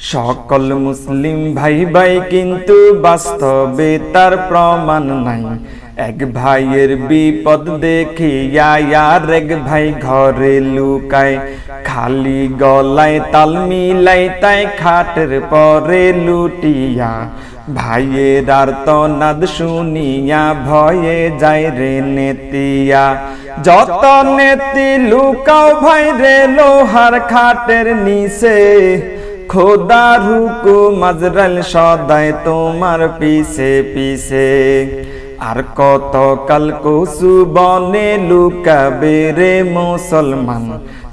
সকল মুসলিম ভাই ভাই কিন্তু বাস্তবে তার প্রমাণ নাই। এক ভাইয়ের বিপদ দেখিয়া আর এক ভাই ঘরে লুকায়। খালি গলায় তাল মিলাই তাই খাটের পরে লুটিয়া। ভাইয়ের আর তনাদ শুনিয়া ভয়ে যায় রে নেতিয়া। যত নেতি লুকাও ভাই রে লোহার খাটের নিচে। খোদার হুকুম আজরাইল সদায় তোমার পিছে পিছে। আর কত কাল কসু বনে লুকাবে রে মুসলমান?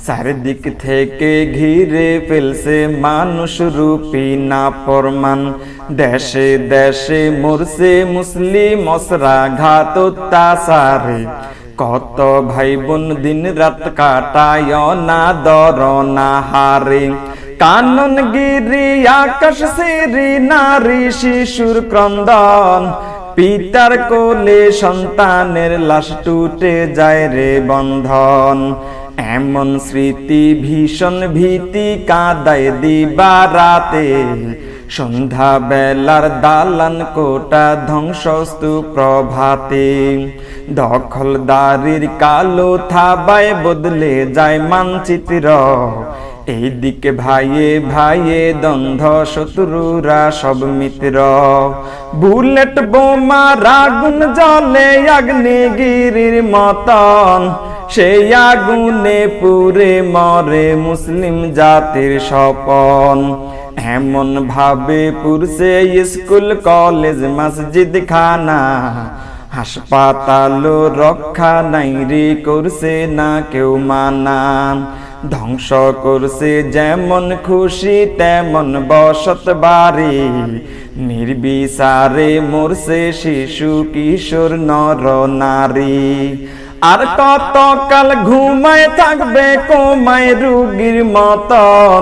চারিদিক থেকে ঘিরে ফেলছে মানুষ রূপী না পরমান দেশে দেশে মরছে মুসলিম অসরা ঘাত তাসারে কত ভাই বোন দিন রাত কাটায় না দর না হারে কানন গিরি আকাশ সিরি নারী শিশুর ক্রন্দন। পিতার কোলে সন্তানের লাশ টুটে যায় রে বন্ধন। এমন স্মৃতি ভীষণ ভীতি কাদায় দিবা রাতে। সন্ধ্যা বেলার দালান কোটা ধ্বংসস্তু প্রভাতে। দখলদারির কালো থাবায় বদলে যায় মানচিত্র। এইদিকে ভাইয়ে ভাইয়ে দ্বন্দ্ব, শত্রুরা সব মিত্র। বুলেট বোমা রাগুন জলে আগ্নেগিরির মতন। সেই আগুনে পুরে মরে মুসলিম জাতির স্বপন। এমন ভাবে পুরছে স্কুল, কলেজ, মসজিদ, খানা। হাসপাতাল রক্ষা নাই রে, করছে না কেউ মানা ধ্বংস করছে, যেমন খুশি, তেমন বসত বাড়ি। নির্বিচারে মরছে শিশু, কিশোর, নর, নারী। আর কতকাল ঘুমায় থাকবে, কোমায় রুগীর মতন।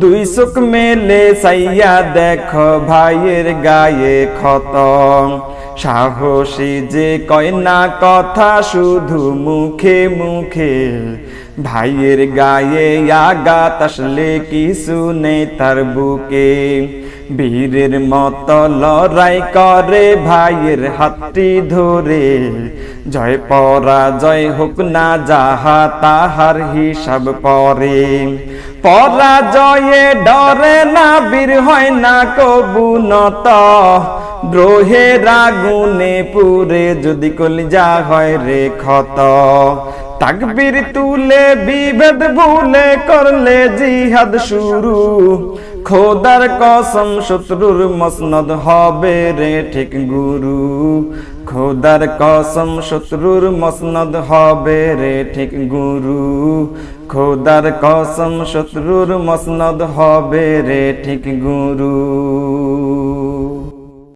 দুই চোখ মেলে সাইয়া দেখ ভাইয়ের গায়ে ক্ষতম সাহসী যে কয় না কথা, শুধু মুখে মুখে ভাইয়ের গায়ে আঘাত আসলে কিছু নেই তার বুকে? বীরের মত লড়াই করে ভাইয়ের হাতটি ধরে। জয় পরাজয় হোক না যাহা তাহার হিসাব পরে। পরাজয়ে ডরে না, বীর হয় না কবু নত। দ্রোহের আগুনে পুরে যদি কলিজা হয় রে ক্ষত। তাকবীর তুলে বিভেদ ভুলে করলে জিহাদ শুরু। খোদার কসম শত্রুর মসনদ হবে রে ঠিক গুরু। খোদার কসম শত্রুর মসনদ হবে রে ঠিক গুরু। খোদার কসম শত্রুর মসনদ হবে রে ঠিক গুরু।